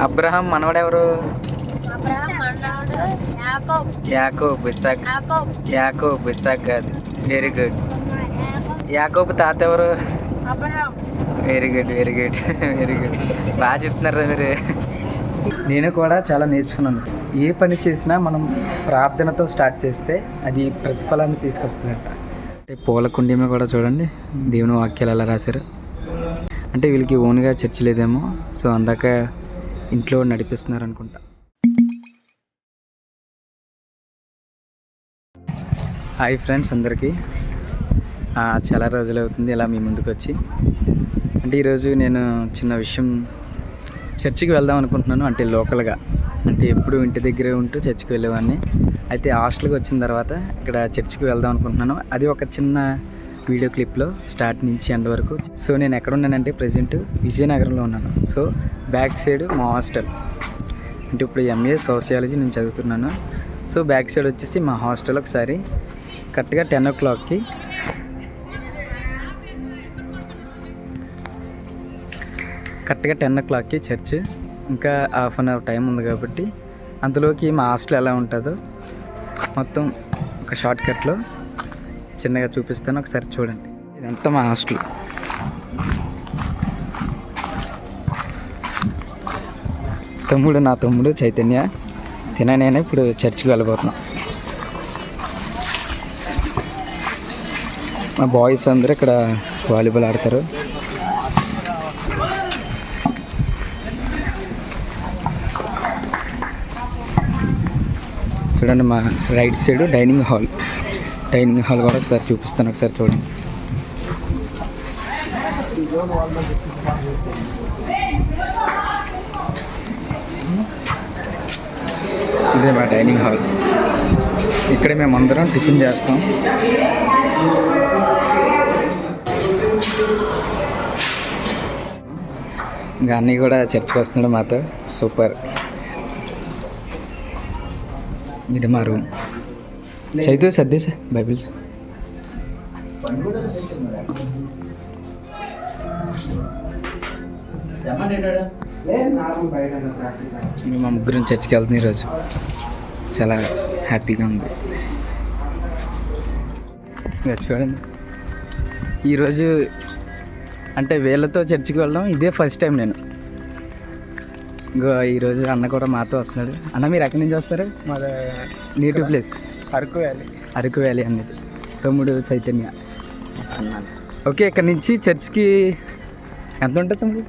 Abraham మనవడెవరు? Yakob. Isaac Yakob. Isaac కాదు. Very good యాకోబ్. తాత ఎవరు? Abraham. Very good very good very good బాగా చెప్తున్నారు మీరు. నేను కూడా చాలా నేర్చుకున్నాను. ఏ పని చేసినా మనం ప్రార్థనతో స్టార్ట్ చేస్తే అది ప్రతిఫలాన్ని తీసుకొస్తుందంట. అంటే పూల కుండీమే కూడా చూడండి. దేవుని వాక్యాలు ఎలా రాశారు. అంటే వీళ్ళకి ఓన్గా చర్చ్ లేదేమో సో అందాక ఇంట్లో నడిపిస్తున్నారు అనుకుంటా హాయ్ ఫ్రెండ్స్ అందరికీ. చాలా రోజులు అవుతుంది ఇలా మీ ముందుకు వచ్చి అంటే ఈరోజు నేను చిన్న విషయం చర్చికి వెళ్దాం అనుకుంటున్నాను అంటే లోకల్గా. అంటే ఎప్పుడు ఇంటి దగ్గరే ఉంటూ చర్చికి వెళ్ళేవాడిని. అయితే హాస్టల్కి వచ్చిన తర్వాత ఇక్కడ చర్చికి వెళ్దాం అనుకుంటున్నాను. అది ఒక చిన్న వీడియో క్లిప్లో స్టార్ట్ నుంచి ఎండ్ వరకు. సో నేను ఎక్కడ ఉన్నానంటే ప్రజెంట్ విజయనగరంలో ఉన్నాను. సో బ్యాక్ సైడ్ మా హాస్టల్. అంటే ఇప్పుడు ఎంఏ సోషియాలజీ నేను చదువుతున్నాను. సో బ్యాక్ సైడ్ వచ్చేసి మా హాస్టల్ ఒకసారి. కరెక్ట్గా టెన్ ఓ క్లాక్కి. కరెక్ట్గా టెన్ ఓ క్లాక్కి చర్చ్. ఇంకా హాఫ్ అన్ అవర్ టైం ఉంది కాబట్టి. అందులోకి మా హాస్టల్ ఎలా ఉంటుందో మొత్తం ఒక షార్ట్ కట్లో చిన్నగా చూపిస్తాను ఒకసారి చూడండి. ఇదంతా మా హాస్టల్. తమ్ముడు నా తమ్ముడు చైతన్య. తిన నేను ఇప్పుడు చర్చికి వెళ్ళబోతున్నాం. మా బాయ్స్ అందరూ ఇక్కడ వాలీబాల్ ఆడతారు. చూడండి మా right side dining hall. Dining hall కూడా ఒకసారి చూపిస్తాను ఒకసారి చూడండి. ఇదే మా డైనింగ్ హాల్. ఇక్కడే మేము అందరం టిఫిన్ చేస్తాం. ఇంకా అన్నీ కూడా చర్చకు వస్తున్నాడు మాతో. సూపర్. ఇది మా రూమ్. చైతు సర్దేసా బైబిల్ మేము మా ముగ్గురం చర్చికి వెళ్తున్నాం ఈరోజు చాలా హ్యాపీగా ఉంది. ఇక చూడండి. ఈరోజు అంటే వీళ్ళతో చర్చికి వెళ్ళడం ఇదే ఫస్ట్ టైం నేను. ఇంకో ఈరోజు అన్న కూడా మాతో వస్తున్నాడు. అన్న మీరు ఎక్కడి నుంచి వస్తారు? మన native place. Araku valley. Araku valley అనేది. తమ్ముడు చైతన్య. ఓకే ఇక్కడ నుంచి చర్చ్కి ఎంత ఉంటుంది తమ్ముడు?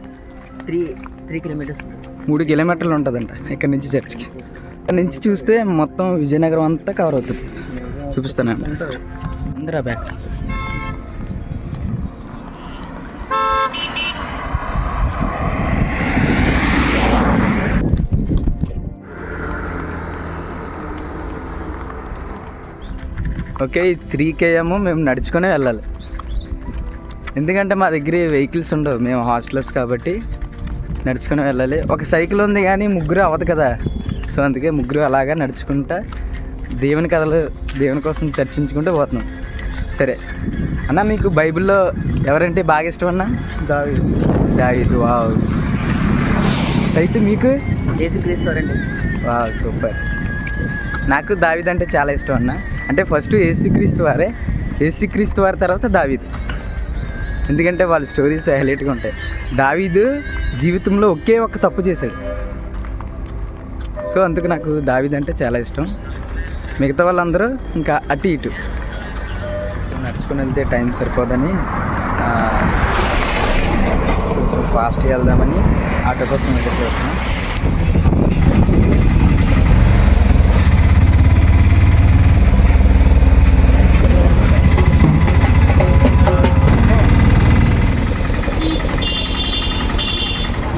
త్రీ త్రీ కిలోమీటర్స్ మూడు కిలోమీటర్లు ఉంటుందంట ఇక్కడ నుంచి చర్చ్కి. ఇక్కడ నుంచి చూస్తే మొత్తం విజయనగరం అంతా కవర్ అవుతుంది. చూపిస్తానండి అందరా బ్యాక్ ఓకే ఈ త్రీ కేఎమ్ మేము నడుచుకునే వెళ్ళాలి. ఎందుకంటే మా దగ్గర వెహికల్స్ ఉండవు మేము హాస్టల్స్ కాబట్టి నడుచుకుని వెళ్ళాలి. ఒక సైకిల్ ఉంది కానీ ముగ్గురు అవ్వదు కదా. సో అందుకే ముగ్గురు అలాగా నడుచుకుంటా దేవుని కథలు దేవుని కోసం చర్చించుకుంటూ పోతున్నాం. సరే. అన్న మీకు బైబిల్లో ఎవరంటే బాగా ఇష్టం అన్న? దావి దావీదు వావ్. చైతు మీకు? ఏసీ క్రీస్తు వా సూపర్. నాకు దావీద్ అంటే చాలా ఇష్టం అన్న. అంటే ఫస్ట్ ఏసుక్రీస్తు వారే. ఏసుక్రీస్తు వారి తర్వాత దావీద్. ఎందుకంటే వాళ్ళ స్టోరీస్ హైలైట్గా ఉంటాయి. దావీదు జీవితంలో ఒకే ఒక్క తప్పు చేశాడు. సో అందుకు నాకు దావీద్ అంటే చాలా ఇష్టం. మిగతా వాళ్ళందరూ ఇంకా అటు ఇటు. నడుచుకుని వెళ్తే టైం సరిపోదని కొంచెం ఫాస్ట్గా వెళ్దామని ఆటో కోసం ఎదురు చూస్తున్నాం.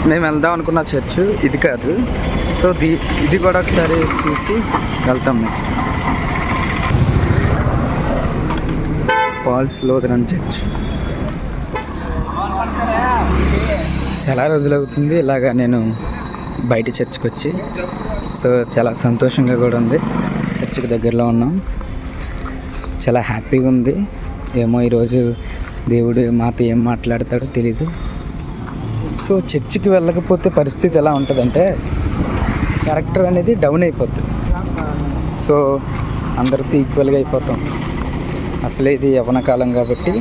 మేము వెళ్దాం అనుకున్న చర్చ్ ఇది కాదు. సో ది ఇది కూడా ఒకసారి చూసి వెళ్తాం నెక్స్ట్ పాల్స్ లోదరన్ చర్చ్ చాలా రోజులు అవుతుంది ఇలాగా నేను బయట చర్చ్కి వచ్చి. సో చాలా సంతోషంగా కూడా ఉంది. చర్చ్కి దగ్గరలో ఉన్నాం. చాలా హ్యాపీగా ఉంది. ఏమో ఈరోజు దేవుడు మాతో ఏం మాట్లాడతాడో తెలీదు. సో చర్చికి వెళ్ళకపోతే పరిస్థితి ఎలా ఉంటుందంటే క్యారెక్టర్ అనేది డౌన్ అయిపోతుంది సో అందరితో ఈక్వల్గా అయిపోతాం. అసలే ఇది యవనకాలం కాబట్టి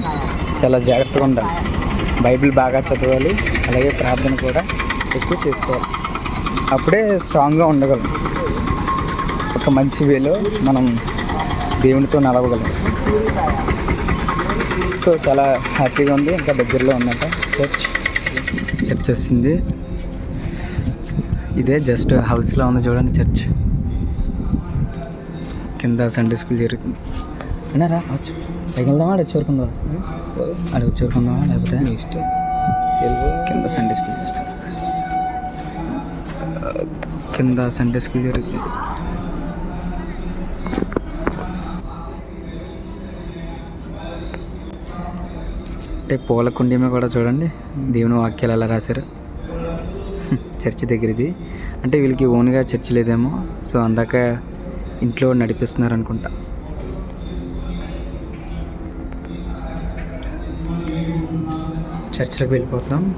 చాలా జాగ్రత్తగా ఉండాలి. బైబిల్ బాగా చదవాలి అలాగే ప్రార్థన కూడా ఎక్కువ చేసుకోవాలి. అప్పుడే స్ట్రాంగ్గా ఉండగలం. ఒక మంచి వేలో మనం దేవునితో నడవగలం. సో చాలా హ్యాపీగా ఉంది. ఇంకా దగ్గరలో ఉందంట చర్చ్ చర్చ్ వచ్చింది ఇదే జస్ట్ హౌస్లో ఉంది చూడండి చర్చ్ కింద సండే స్కూల్ జరుగుతుంది విన్నారా? వచ్చు పైకి వెళ్దామా? అక్కడ చేరుకుందామా? అక్కడ చేరుకుందామా? లేకపోతే ఇష్టం. కింద సండే స్కూల్ చేస్తా కింద సండే స్కూల్ జరుగుతుంది అంటే పూల కుండీమే కూడా చూడండి. దేవుని వాక్యాలు ఎలా రాశారు? చర్చి దగ్గర ఇది అంటే వీళ్ళకి ఓన్గా చర్చి లేదేమో. సో అందాక ఇంట్లో నడిపిస్తున్నారు అనుకుంటా. చర్చిలోకి వెళ్ళిపోతున్నాం.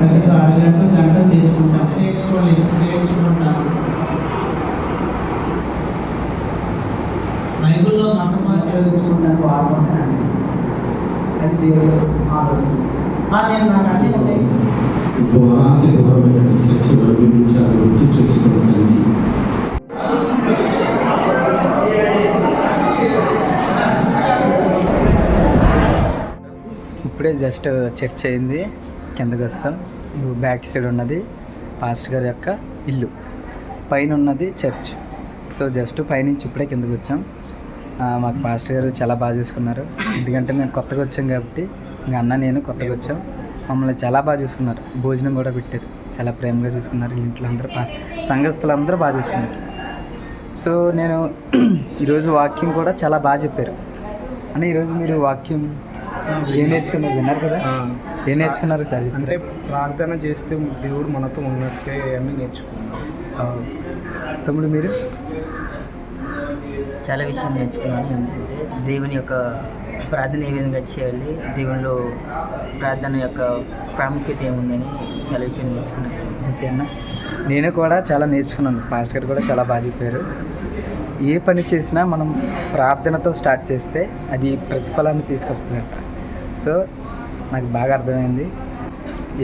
లేకపోతే అరగంట గంట చేసుకుంటాం. నేర్చుకోండి నేర్చుకుంటాను బైబిల్లో మొట్టమొదటి చదివించుకుంటాను వాడుకుంటాను అది దేవుడు ఆలోచన. ఆ, నేను నాకు అన్నీ ఉన్నాయి శిక్ష గుర్తు చేసుకోవడం ఇప్పుడే జస్ట్ చర్చ్ అయింది. కిందకి వస్తాం. బ్యాక్ సైడ్ ఉన్నది పాస్టర్ గారి యొక్క ఇల్లు. పైన ఉన్నది చర్చ్ సో జస్ట్ పైనుంచి ఇప్పుడే కిందకు వచ్చాం. మాకు పాస్టర్ గారు చాలా బాగా చేసుకున్నారు. ఎందుకంటే మేము కొత్తగా వచ్చాం కాబట్టి ఇంకా అన్న నేను కొత్తగా వచ్చాం. మమ్మల్ని చాలా బాగా చూసుకున్నారు. భోజనం కూడా పెట్టారు. చాలా ప్రేమగా చూసుకున్నారు. ఇంట్లో అందరూ పాస్ సంఘస్థులు అందరూ బాగా చూసుకున్నారు. సో నేను ఈరోజు వాక్యం కూడా చాలా బాగా చెప్పారు. అని ఈరోజు మీరు వాక్యం ఏం నేర్చుకున్నారు? విన్నారు కదా? ఏం నేర్చుకున్నారు సార్? అంటే ప్రార్థన చేస్తే దేవుడు మనతో ఉన్నట్టే అని నేర్చుకున్నాం ఆ, తమ్ముడు మీరు? చాలా విషయం నేర్చుకున్నాను. ఏంటంటే దేవుని యొక్క ప్రార్థన ఏ విధంగా చేయాలి దేవునిలో ప్రార్థన యొక్క ప్రాముఖ్యత ఏముందని చాలా విషయం నేర్చుకున్నాను. ఓకే అన్న. నేను కూడా చాలా నేర్చుకున్నాను. పాస్టర్ గారు కూడా చాలా బాగా చెప్పారు. ఏ పని చేసినా మనం ప్రార్థనతో స్టార్ట్ చేస్తే అది ప్రతిఫలాన్ని తీసుకొస్తుందంట సో నాకు బాగా అర్థమైంది.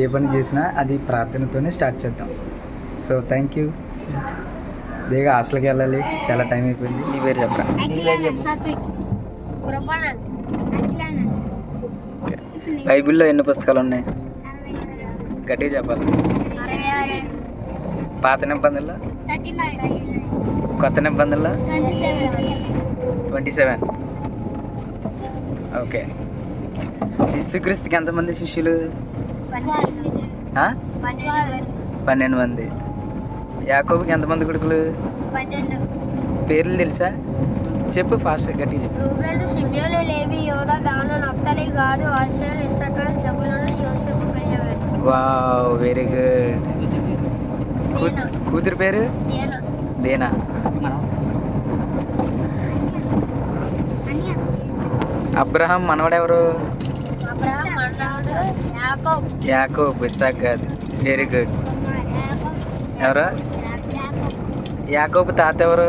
ఏ పని చేసినా అది ప్రార్థనతోనే స్టార్ట్ చేద్దాం. So thank you. బేగా హాస్టల్కి వెళ్ళాలి. చాలా టైం అయిపోయింది. నీ పేరు చెప్పరా? బైబిల్లో ఎన్ని పుస్తకాలు ఉన్నాయి? గట్టిగా చెప్పాలి. పాత నిబంధనలో? కొత్త నిబంధనలో? Twenty seven. ఓకే. యేసుక్రీస్తుకి ఎంతమంది శిష్యులు? పన్నెండు మంది. యాకోబుకి ఎంతమంది కొడుకులు? పేర్లు తెలుసా? చెప్పు ఫాస్ట్ గట్టిగా చెప్పు. రూబేలు సిమియోను లేవి యోధ దాన నప్తలి గాదు ఆశర్ ఇస్సకర్ జబులను యోసేపు బెంజమిన్ వావ్ వెరీ గుడ్. కూతురు పేరు? దీనా? అబ్రహం మనవడెవరు? యాకోబ్ యాకోబ్ ఇస్సాక్ కాదు వెరీ గుడ్ ఎవరు? యాకోబ్ తాత ఎవరు?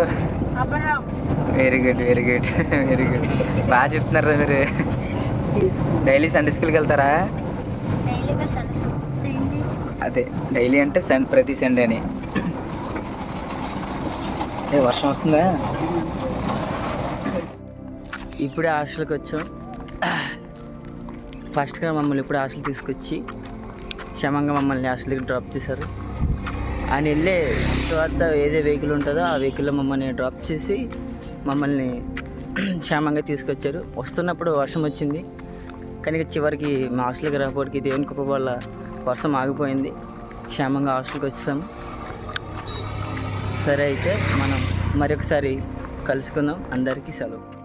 Abraham very good very good very good బాగా చెప్తున్నారు మీరు. డైలీ సండే స్కూల్కి వెళ్తారా? అదే డైలీ అంటే సన్ ప్రతి సండే అని. ఏ వర్షం వస్తుందా? ఇప్పుడే హాస్టల్కి వచ్చాం. ఫస్ట్గా మమ్మల్ని ఇప్పుడు హాస్టల్ తీసుకొచ్చి క్షమంగా మమ్మల్ని హాస్టల్ దగ్గర డ్రాప్ చేశారు. ఆయన వెళ్ళే తర్వాత ఏదే వెహికల్ ఉంటుందో ఆ వెహికల్లో మమ్మల్ని డ్రాప్ చేసి మమ్మల్ని క్షేమంగా తీసుకొచ్చారు. వస్తున్నప్పుడు వర్షం వచ్చింది. కానీ చివరికి మా హాస్టల్కి రాకపోవడానికి దేవుని కృప వల్ల వర్షం ఆగిపోయింది. క్షేమంగా హాస్టల్కి వచ్చాం. సరే అయితే మనం మరొకసారి కలుసుకుందాం. అందరికీ సెలవు.